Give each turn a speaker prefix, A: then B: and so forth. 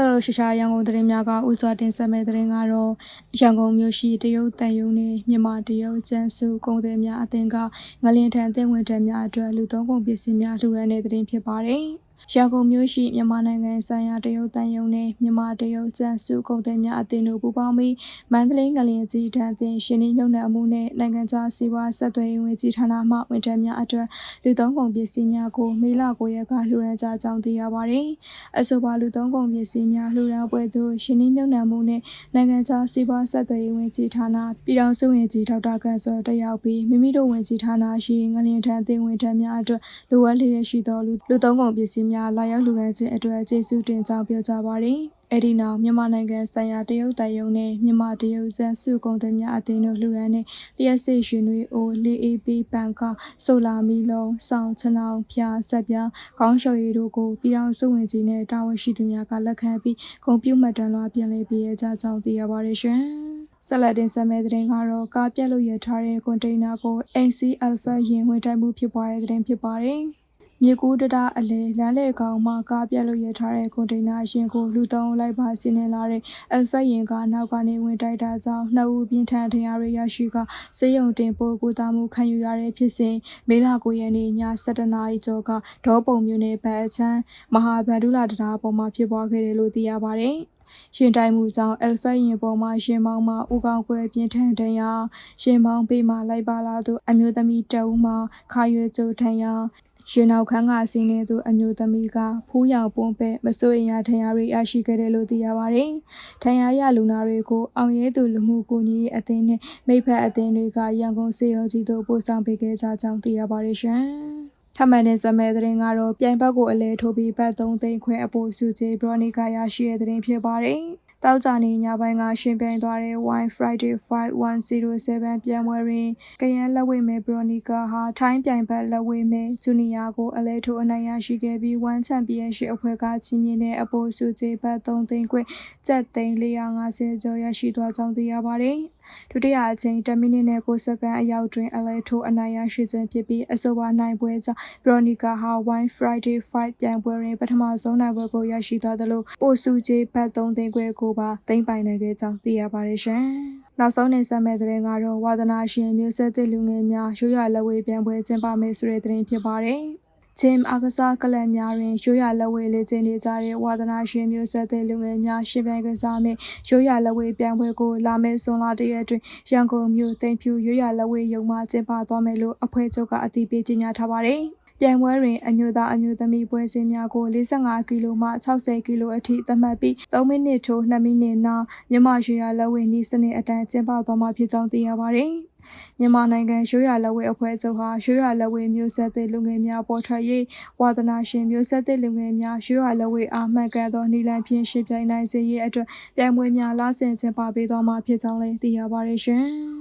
A: လှရှာရှာရန်ကုန်သတင်းများကဥစွာတင်ဆက်မဲ့သတင်းကတော့ရန်ကုန်မြို့ရှိတရုတ်တန်ယုံနဲ့မြန်မာတရုတ်ကျန်းစုကုန်သည်များအသင်းကငလင်ထံအသင်းဝင်ထံများအတွက်လူသုံးကုန်ပစ္စည်းများလှူဒါန်းတဲ့သတင်းဖြစ်ပါတယ်။ ရန်ကုန်မြို့ရှိမြန်မာနိုင်ငံဆိုင်ရာတရုတ်တန်ယုံနဲ့မြန်မာတရုတ်ကျန်းစုကုန်သည်များအသင်းတို့ပူးပေါင်းပြီးမန္တလေးငလင်ကြီးထံအသင်းရှင်နေမြုံနယ်အမှုနဲ့နိုင်ငံခြားစီးပွားဆက်သွယ်ရေးဝန်ကြီးဌာနမှဝန်ထမ်းများအတွက်လူသုံးကုန်ပစ္စည်းများကိုမေလ9ရက်ကလှူဒါန်းကြကြောင်းသိရပါတယ်။အဆိုပါလူသုံးကုန်ပစ္စည်းများလှူဒါန်းပွဲသို့ရှင်နေမြုံနယ်မှုနဲ့နိုင်ငံခြားစီးပွားဆက်သွယ်ရေးဝန်ကြီးဌာနပြည်ထောင်စုဝန်ကြီးဒေါက်တာကန်စောတက်ရောက်ပြီးမိမိတို့ဝန်ကြီးဌာနရှိငလင်ထံအသင်းဝန်ထမ်းများအတွက်လိုအပ်လျက်ရှိသောလူလူသုံးကုန်ပစ္စည်းများလာရောက်လှူဒါန်းခြင်းအတွက်ကျေးဇူးတင်ကြောင်းပြောကြားပါတယ်။အဲဒီနောက်မြန်မာနိုင်ငံဆိုင်ရာတရုတ်တန်ယုံနဲ့မြန်မာတရုတ်ဇန်စုကုန်သည်များအသင်းတို့လှူဒါန်းတဲ့လျှက်စစ်ရှင်တွေအိုလေးအေးပီပန်ကဆိုလာမီလုံးစောင်းချနောင်ဖျားဆက်ပြားခေါင်းလျှော်ရည်တို့ကိုပြည်ထောင်စုဝင်ကြီးနဲ့တာဝန်ရှိသူများကလက်ခံပြီးဂုဏ်ပြုမှတ်တမ်းလွှာပြင်လည်ပေးရကြကြောင်းသိရပါတယ်ရှင်။ဆက်လက်တင်ဆက်မယ့်သတင်းကတော့ကားပြက်လို့ရထားတဲ့ကွန်တိန်နာကို NC Alpha ရင်ဝင်တိုက်မှုဖြစ်ပွားတဲ့သတင်းဖြစ်ပါတယ်။ မြေကူးတရအလဲလမ်းလေကောင်မှကားပြက်လို့ရထားတဲ့ကွန်တိန်နာရှင်ကိုလူသုံးလိုက်ပါစီးနေလာတဲ့အယ်ဖက်ရင်ကနောက်ကနေဝင်တိုက်တာကြောင့်နှစ်ဦးပြင်းထန်ထင်ရရရရှိကစေယုံတင်ပို့ကူတာမှုခံယူရတဲ့ဖြစ်စဉ်မေလ9ရက်နေ့ည7:00နာရီကျော်ကဒေါပုံမြို့နယ်ဘက်အချမ်းမဟာဗန္ဓုလာတရားပေါ်မှာဖြစ်ပွားခဲ့တယ်လို့သိရပါတယ်။ရှင်တိုင်မှုကြောင့်အယ်ဖက်ရင်ပေါ်မှာရှင်မောင်းမှဥကောင်းကွယ်ပြင်းထန်တဲ့ရာရှင်မောင်းပေးမှလိုက်ပါလာသူအမျိုးသမီးတအုပ်မှခါရွယ်ကျိုထန်ရာ ရှင်နောက်ခန်းကစီးနေသူအမျိုးသမီးကဖူးရောင်ပွန်းပဲ့မစိုးရင်ရထင်ရရရှိခဲ့တယ်လို့သိရပါတယ်။ထင်ရရလူနာတွေကိုအောင်ရဲသူလူမှုကူညီရေးအသင်းနဲ့မိဖက်အသင်းတွေကရန်ကုန်စေရုံကြီးတို့ပို့ဆောင်ပေးခဲ့ကြကြောင်းသိရပါတယ်ရှင်။ထမှန်တဲ့ဇမဲသတင်းကတော့ပြိုင်ဘက်ကိုအလဲထိုးပြီးဘတ်3သိန်းခွဲအပိုစုချေဘရော့နီကာရရှိတဲ့သတင်းဖြစ်ပါတယ်။ တောက်ကြနေညပိုင်းကရှင်ပြိုင်သွားတဲ့ Wine Friday 5107ပြန်ပွဲတွင်ကရန်လက်ဝဲမဲ့ဘရိုနီကာဟာထိုင်းပြိုင်ဘက်လက်ဝဲမဲ့ဂျူနီယာကိုအလဲထိုးအနိုင်ရရှိခဲ့ပြီး1ချန်ပီယံရှစ်အဖွဲ့ကချီးမြှင့်တဲ့အပိုစုချေဘတ်3သိန်းခွင့်ကျပ်သိန်း450ကျော်ရရှိသွားကြောင်းသိရပါတယ်။ ဒုတိယအကြိမ်10မိနစ်နဲ့9စက္ကန့်အရောက်တွင်အလဲထိုးအနိုင်ရရှိခြင်းဖြစ်ပြီးအဆိုပါနိုင်ပွဲကြောင့်ဘရိုနီကာဟာ Wine Friday 5ပြိုင်ပွဲတွင်ပထမဆုံးနိုင်ပွဲကိုရရှိသွားသလိုပိုစုချေဘတ်3သိန်းခွဲကိုပါသိမ်းပိုင်နိုင်ခဲ့ကြောင်းသိရပါတယ်ရှင်။နောက်ဆုံးနေဆက်မဲ့တဲ့ကတော့ဝါသနာရှင်မျိုးဆက်သစ်လူငယ်များရိုးရလက်ဝဲပြိုင်ပွဲကျင်းပမယ်ဆိုတဲ့သတင်းဖြစ်ပါတယ်။ ဂျင်အားကစားကလပ်များတွင်ရိုးရာလက်ဝဲလေ့ကျင့်နေကြတဲ့ဝါသနာရှင်မျိုးဆက်တဲ့လူငယ်များရှင်ပြိုင်ကစားမယ့်ရိုးရာလက်ဝဲပြိုင်ပွဲကိုလာမယ့်ဇွန်လတရက်တွင်ရန်ကုန်မြို့သိမ်ဖြူရိုးရာလက်ဝဲရုံမှကျင်းပသွားမယ်လို့အဖွဲ့ချုပ်ကအတည်ပြုကြေညာထားပါတယ်။ ပြိုင်ပွဲတွင်အမျိုးသားအမျိုးသမီးပွဲစဉ်များကို45ကီလိုမှ60ကီလိုအထိသတ်မှတ်ပြီး3မိနစ်ထိုး2မိနစ်နောက်မြန်မာရွှေရလက်ဝဲနီးစနစ်အတိုင်းကျင်းပသွားမှာဖြစ်ကြောင်းသိရပါတယ်။မြန်မာနိုင်ငံရိုးရာလက်ဝဲအဖွဲ့ချုပ်ဟာရိုးရာလက်ဝဲမျိုးဆက်သစ်လူငယ်များပေါ်ထွက်ရေးဝါသနာရှင်မျိုးဆက်သစ်လူငယ်များရိုးရာလက်ဝဲအားမှတ်ကန်သောနီလန်ဖြင့်ရှင်ပြိုင်နိုင်စေရေးအတွက်ပြိုင်ပွဲများလာဆင်ကျင်းပပေးသွားမှာဖြစ်ကြောင်းလည်းသိရပါတယ်ရှင်။